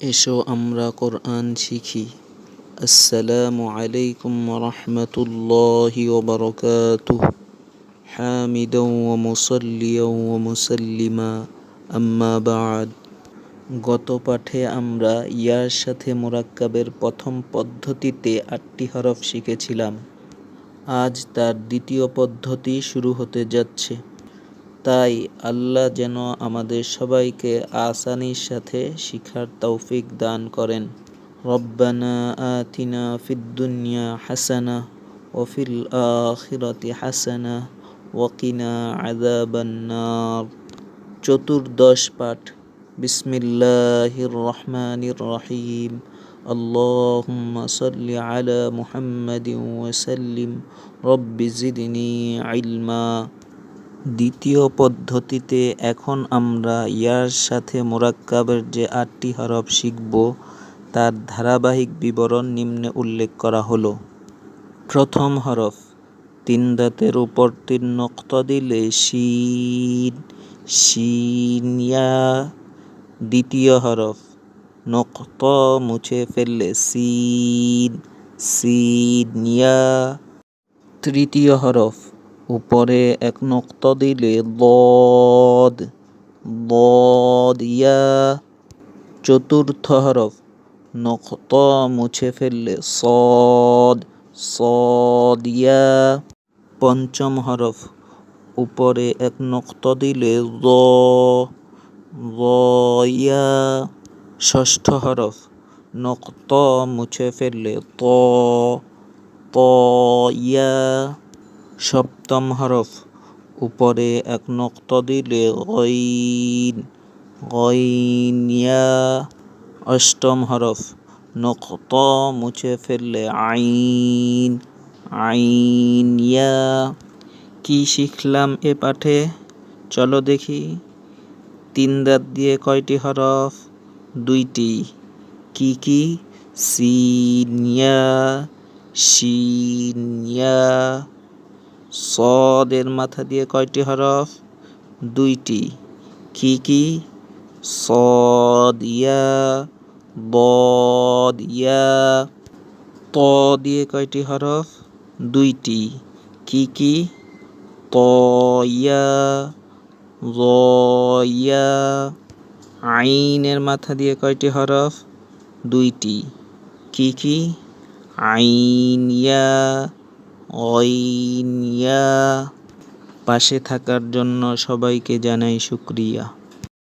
এসো আমরা কোরআন শিখি আসসালামু আলাইকুম রহমতুল্লাহি ওবরকাতুহ حامدا ومصليا ومسلما আম্মা বাদ গত পাঠে আমরা ইয়ার সাথে মোরাক্কাবের প্রথম পদ্ধতিতে আটটি হরফ শিখেছিলাম আজ তার দ্বিতীয় পদ্ধতি শুরু হতে যাচ্ছে তাই আল্লাহ যেন আমাদের সবাইকে আসানির সাথে শিখার তৌফিক দান করেন রব্বানা আতিনা ফিদ্দুনিয়া হাসানা ওফিল আখিরাতি হাসানা ওয়াকিনা আযাবান্নার চতুর্দশ পাঠ বিসমিল্লাহির রহমানির রহিম اللهم صل على محمد وسلم رب زدني علما দ্বিতীয় পদ্ধতিতে এখন আমরা ইয়ার সাথে মোরাক্কাবের যে আটটি হরফ শিখব, তার ধারাবাহিক বিবরণ নিম্নে উল্লেখ করা হলো। প্রথম হরফ, তিন দাঁতের উপর তিন নক্ত দিলে শিন শিনিয়া দ্বিতীয় হরফ, নক্ত মুছে ফেললে সিন সিনিয়া তৃতীয় হরফ উপরে এক নক্ত দিলে লদ লদিয়া চতুর্থ হরফ, নক্ত মুছে ফেললে সদ সদিয়া পঞ্চম হরফ, উপরে এক নক্ত দিলে ল ইয়া। ষষ্ঠ হরফ, নক্ত মুছে ফেললে ত ইয়া। সপ্তম হরফ, উপরে এক নক্ত দিলে গইন গইনিয়া অষ্টম হরফ, নক্ত মুছে ফেললে আইন আইনিয়া কি শিখলাম এ পাঠে? চলো দেখি। তিন দাঁত দিয়ে কয়টি হরফ? দুইটি। কি কি? সিনিয়া শিনিয়া সদের মাথা দিয়ে কয়টি হরফ? দুইটি। কি কি? সদিয়া বদিয়া ত দিয়ে কয়টি হরফ? দুইটি। কি কি? তয়া রয়া আইনের মাথা দিয়ে কয়টি হরফ? দুইটি। কি কি? আইনিয়া অইনিয়া পাশে থাকার জন্য সবাইকে জানাই শুক্রিয়া।